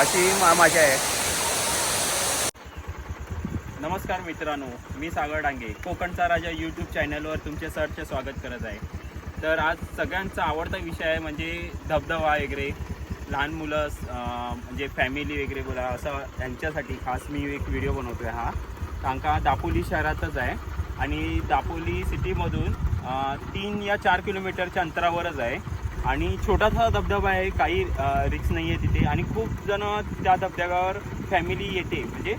अशी मा- मजा आहे. नमस्कार मित्रांनो मी सागर डांगे. कोकणचा राजा यूट्यूब चॅनलवर तुमचे सरचे स्वागत करत आहे. तर आज सगळ्यांचा आवडता विषय आहे म्हणजे धबधबा वगैरे लहान मुलं म्हणजे फॅमिली वगैरे बोला असं त्यांच्यासाठी खास मी एक व्हिडिओ बनवतो आहे हा. कारण का दापोली शहरातच आहे आणि दापोली सिटीमधून तीन या चार किलोमीटरच्या अंतरावरच आहे. आणि छोटासा धबधबा आहे काही रिक्स नाही आहे तिथे. आणि खूप जण त्या धबधब्यावर फॅमिली येते म्हणजे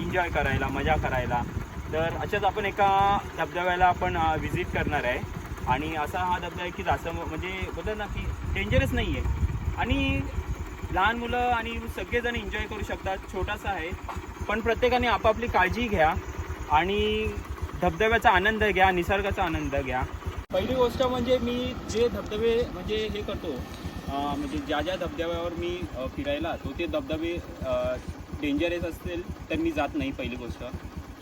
एन्जॉय करायला मजा करायला. तर अशाच आपण एका धबधब्याला आपण व्हिजिट करणार आहे. आणि असा हा धबधबा आहे की जास्त म्हणजे बोलतात ना की डेंजरस नाही आहे आणि लहान मुलं आणि सगळेजण एन्जॉय करू शकतात. छोटासा आहे. पण प्रत्येकाने आपापली काळजी घ्या आणि धबधब्याचा आनंद घ्या निसर्गाचा आनंद घ्या. पहिली गोष्ट म्हणजे मी जे धबधबे म्हणजे हे करतो म्हणजे ज्या ज्या धबधब्यावर मी फिरायला तो ते धबधबे डेंजरस असतील तर मी जात नाही पहिली गोष्ट.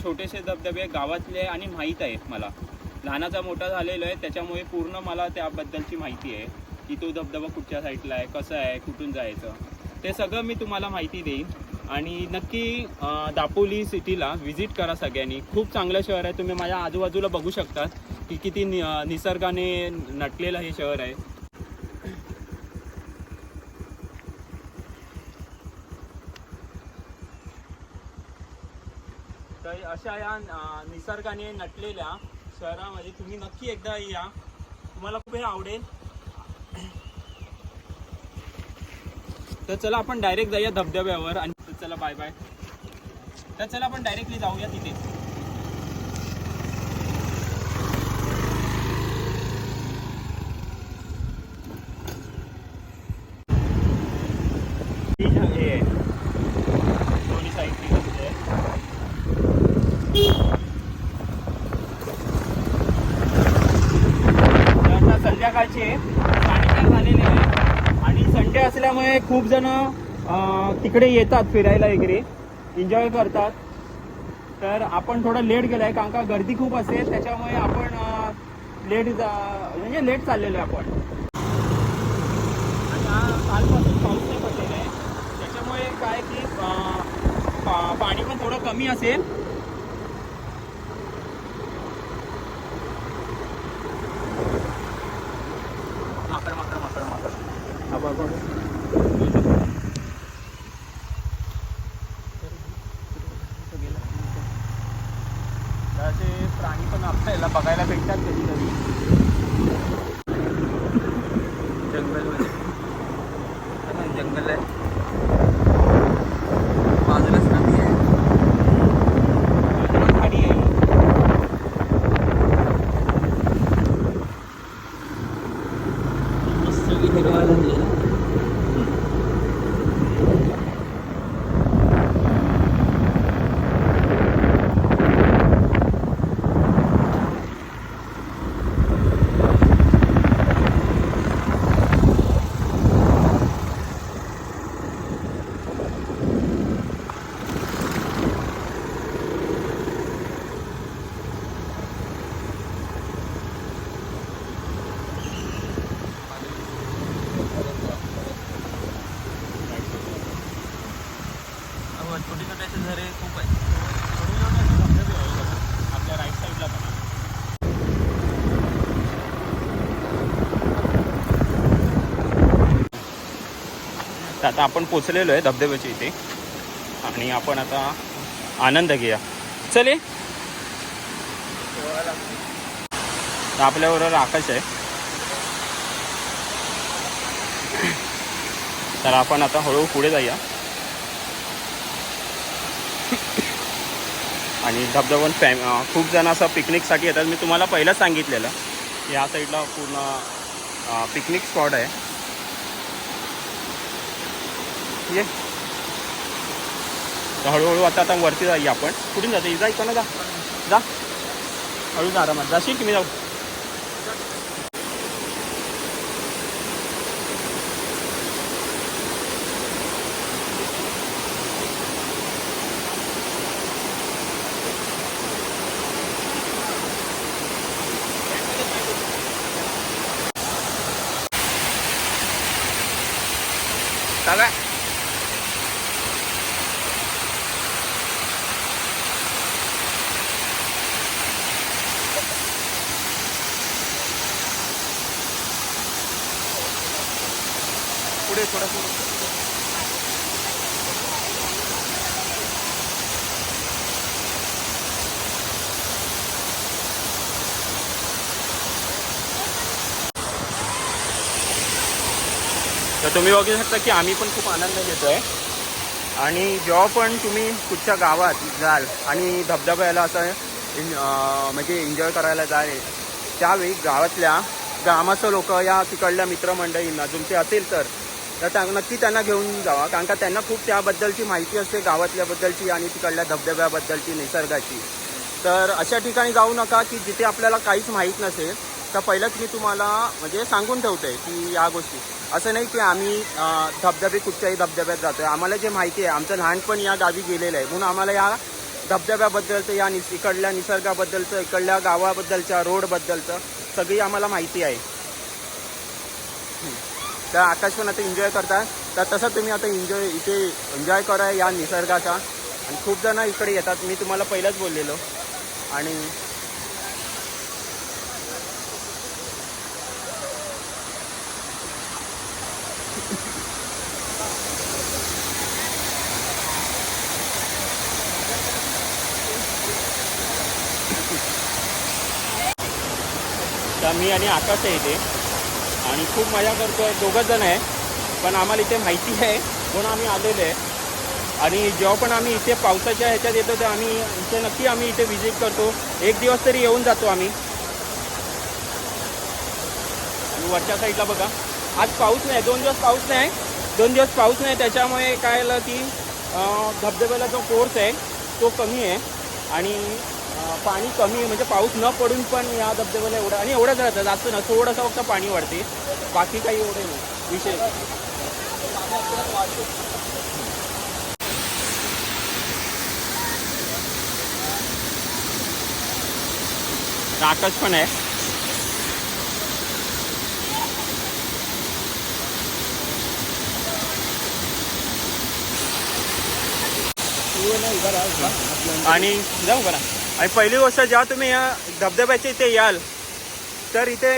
छोटेसे धबधबे गावातले आणि माहीत आहे मला. लहानाचा मोठा झालेलो आहे त्याच्यामुळे पूर्ण मला त्याबद्दलची माहिती आहे की तो धबधबा कुठच्या साईडला आहे कसं आहे कुठून जायचं. ते सगळं मी तुम्हाला माहिती देईन. आणि नक्की दापोली सिटीला व्हिजिट करा सगळ्यांनी. खूप चांगलं शहर आहे तुम्ही माझ्या आजूबाजूला बघू शकतात की किती नि निसर्गाने नटलेलं हे शहर आहे. तर अशा या निसर्गाने नटलेल्या शहरामध्ये तुम्ही नक्की एकदा या. तुम्हाला खूप हे आवडेल. तर चला आपण डायरेक्ट जाऊया धबधब्यावर आणि चला बाय बाय तर चला आपण डायरेक्टली जाऊया तिथे ही जी हे आहे, दोन्ही साईडची रस्ते आहे. तर आता संध्याकाळचे साडेचार झालेले आहे सुट्ट्या असल्यामुळे खूप जण तिकडे येतात फिरायला वगैरे. एन्जॉय करतात. तर आपण थोडं लेट गेलाय कारण का गर्दी खूप असेल त्याच्यामुळे आपण लेट जा म्हणजे लेट चाललेलो आहे आपण. कालपासून पाऊस नाही पडलेला आहे. त्याच्यामुळे काय की पा- पाणी पण थोडं कमी असेल माकड माकड माकड माकड हा बघ बघ तर असे प्राणी पण आपल्याला बघायला भेटतात कधी कधी जंगलमध्ये हा, जंगल आहे बाजूलाच नदी आहे बाजूला खाडी आहे मस्त हिरवा झालेला अहो, छोटे छोटे असे झरे खूप आहेत आपल्या राईट साईडला पण आहे. तर आता आपण पोचलेलो आहे धबधब्याच्या इथे. आणि आपण आता आनंद घेऊया. चले तर आपल्याबरोबर आकाश आहे. तर आपण आता हळूहळू पुढे जाऊया. आणि धबधबन फॅम खूप जण असं पिकनिकसाठी येतात. मी तुम्हाला पहिलाच सांगितलेलं. या साईडला पूर्ण पिकनिक स्पॉट आहे. ये. हळूहळू आता आता वरती जाई आपण. कुठून जाते जा इकडनं जा. जा. हळू जा आरामात. जाशील की मी जाऊ? थोडंसं. तर तुम्ही बघू शकता की आम्ही पण खूप आनंद घेतोय. आणि जेव्हा पण तुम्ही कुठच्या गावात जाल आणि धबधब्याला असं इन- म्हणजे एन्जॉय करायला जाल त्यावेळी गावातल्या ग्रामाचं लोक या तिकडल्या मित्रमंडळींना तुमचे असेल तर तर नक्की त्यांना घेऊन जावा. कारण का त्यांना खूप त्याबद्दलची माहिती असते गावातल्याबद्दलची आणि तिकडल्या धबधब्याबद्दलची निसर्गाची. तर अशा ठिकाणी जाऊ नका की जिथे आपल्याला काहीच माहीत नसेल तर पहिलंच मी तुम्हाला म्हणजे सांगून ठेवतोय की या गोष्टी. असं नाही की आम्ही धबधबे कुठच्याही धबधब्यात जातो आहे आम्हाला जे माहिती आहे आमचं लहानपण या गावी गेलेलं आहे. म्हणून आम्हाला या धबधब्याबद्दलचं या निस इकडल्या निसर्गाबद्दलचं इकडल्या गावाबद्दलच्या रोडबद्दलचं सगळी आम्हाला माहिती आहे. तर आकाश पण आता एन्जॉय करताय. तर तसं तुम्ही आता एन्जॉय इथे एन्जॉय करा या निसर्गाचा. आणि खूप जण इकडे येतात. मी तुम्हाला पहिलंच बोललेलो. आणि तर मी आणि आकाश आहे इथे. आणि खूप मजा करतोय. दोघंच जण आहे. पण आम्हाला इथे माहिती आहे. म्हणून आम्ही आलेलो आहे. आणि जेव्हा पण आम्ही इथे पावसाच्या ह्याच्यात येतो तर आम्ही इथे नक्की आम्ही इथे व्हिजिट करतो. एक दिवस तरी येऊन जातो आम्ही. आणि वरच्या साईडला बघा. आज पाऊस नाही. दोन दिवस पाऊस नाही. दोन दिवस पाऊस नाही. त्याच्यामुळे काय आलं की धबधब्याला जो कोर्स आहे तो कमी आहे. आणि पाणी कमी आहे म्हणजे पाऊस न पडून पण या धबधब्याला एवढं आणि एवढंच राहतं जास्त ना थोडंसं फक्त पाणी वाढते. बाकी काही एवढे नाही विषय आकाश पण आहे. आणि जाऊ बरा. आणि पहिली गोष्ट जेव्हा तुम्ही या धबधब्याच्या इथे याल तर इथे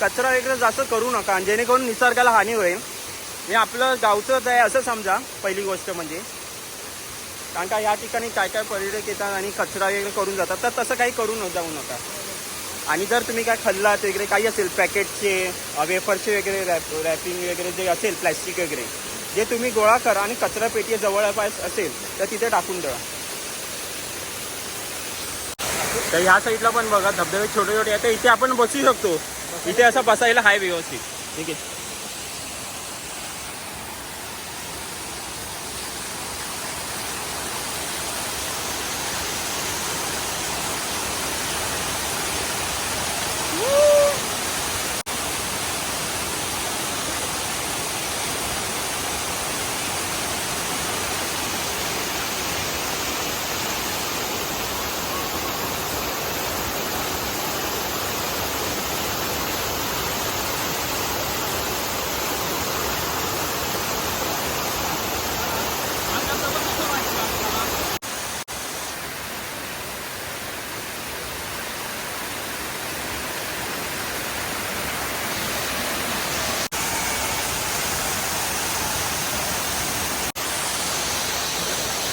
कचरा वगैरे जास्त करू नका जेणेकरून निसर्गाला हानी होईल. हे आपलं गावचंच आहे असं समजा पहिली गोष्ट म्हणजे. कारण का या ठिकाणी काय काय पर्यटक येतात आणि कचरा वगैरे करून जातात तर तसं काही करू न जाऊ नका. आणि जर तुम्ही काय खाल्लात वगैरे काही असेल पॅकेटचे वेफरचे वगैरे रॅप रॅपिंग वगैरे जे असेल प्लॅस्टिक वगैरे जे तुम्ही गोळा करा आणि कचरा पेटी जवळपास असेल तर तिथे टाकून द्या. तर ह्या साईडला पण बघा धबधबे छोटे छोटे आहेत. तर इथे आपण बसू शकतो. इथे असं बसायला हाय व्यवस्थित. ठीक आहे?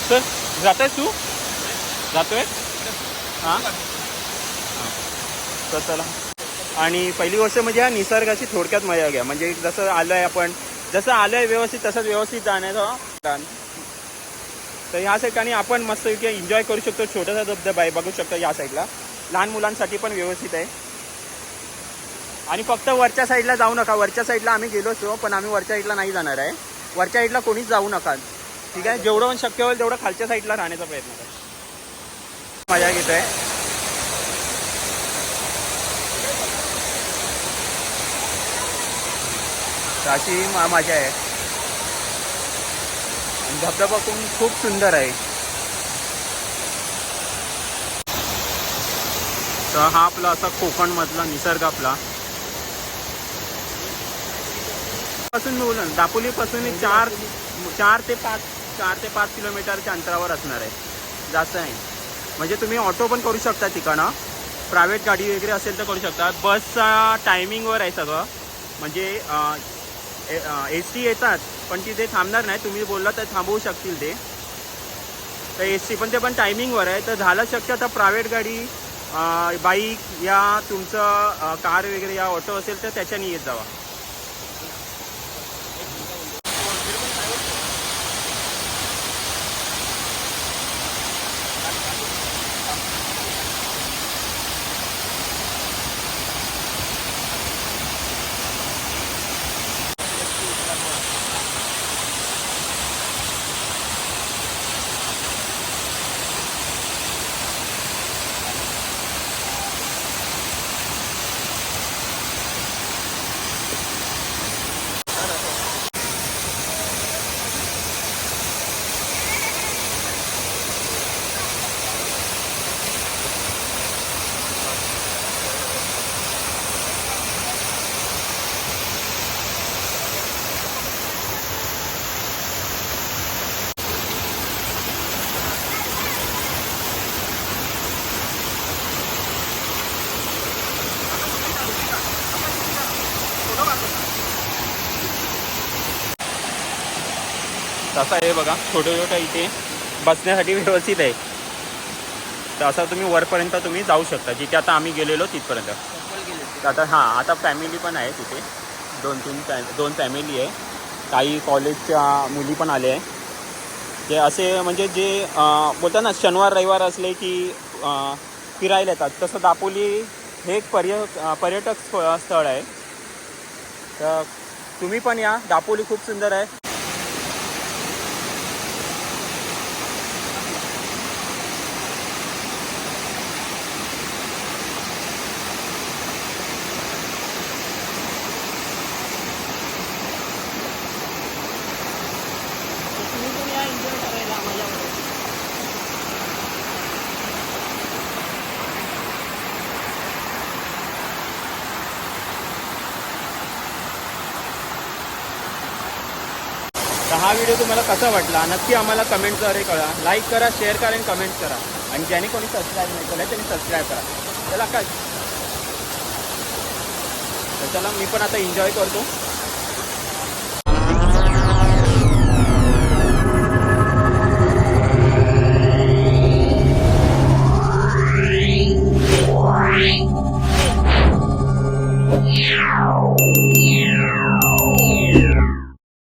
सर आहेस तू? जातोय? हां? तर चला. आणि पहिली गोष्ट म्हणजे या निसर्गाची थोडक्यात मजा घ्या. म्हणजे जसं आलो आहे आपण जसं आलो आहे व्यवस्थित तसंच व्यवस्थित जाण्याचा plan. तर ह्या ठिकाणी आपण मस्त एन्जॉय करू शकतो. छोटासा धबधबा आहे बघू शकतो या साईडला. लहान मुलांसाठी पण व्यवस्थित आहे. आणि फक्त वरच्या साईडला जाऊ नका. वरच्या साईडला आम्ही गेलोच पण आम्ही वरच्या साईडला नाही जाणार आहे. वरच्या साईडला कोणीच जाऊ नका. ठीक आहे जेवढं पण शक्य होईल तेवढं खालच्या साईडला राहण्याचा प्रयत्न कर. मजा घेत आहे अशी मा- मजा आहे. आणि धबधबा पण खूप सुंदर आहे. तर हा आपला असा कोकण मधला निसर्ग आपला. पासून मिळून दापोली पासून चार चार ते पाच चार ते पाच किलोमीटरच्या अंतरावर असणार आहे. जास्त नाही. म्हणजे तुम्ही ऑटो पण करू शकता तिकडं प्रायव्हेट गाडी वगैरे असेल तर करू शकता. बसचा टायमिंगवर आहे सगळं. म्हणजे ए सी येतात पण तिथे थांबणार नाही. तुम्ही बोलला तर थांबवू शकतील ते. तर ए सी पण ते पण टायमिंगवर आहे. तर झालं शक्य तर प्रायव्हेट गाडी बाईक या तुमचं कार वगैरे या ऑटो असेल तर त्याच्याने येत जावा. तसा आहे बघा छोटे छोटे इथे बसण्यासाठी व्यवस्थित आहे. तर असं तुम्ही वरपर्यंत तुम्ही जाऊ शकता जिथे आता आम्ही गेलेलो तिथपर्यंत. आता हां आता फॅमिली पण आहे तिथे. दोन तीन फॅ दोन फॅमिली आहे. काही कॉलेजच्या मुली पण आले आहे. ते असे म्हणजे जे बोलतात ना शनिवार रविवार असले की फिरायला येतात. तसं दापोली हे एक पर्य पर्यटक स्थ- स्थळ आहे. तर तुम्ही पण या. दापोली खूप सुंदर आहे. हा व्हिडिओ तुम्हाला कसा वाटला नक्की आम्हाला कमेंटद्वारे कळा लाईक करा शेअर करा आणि कमेंट करा. आणि ज्याने कोणी सबस्क्राईब नाही केलं त्यांनी सबस्क्राईब करा. चला काय चला मी पण आता एन्जॉय करतो.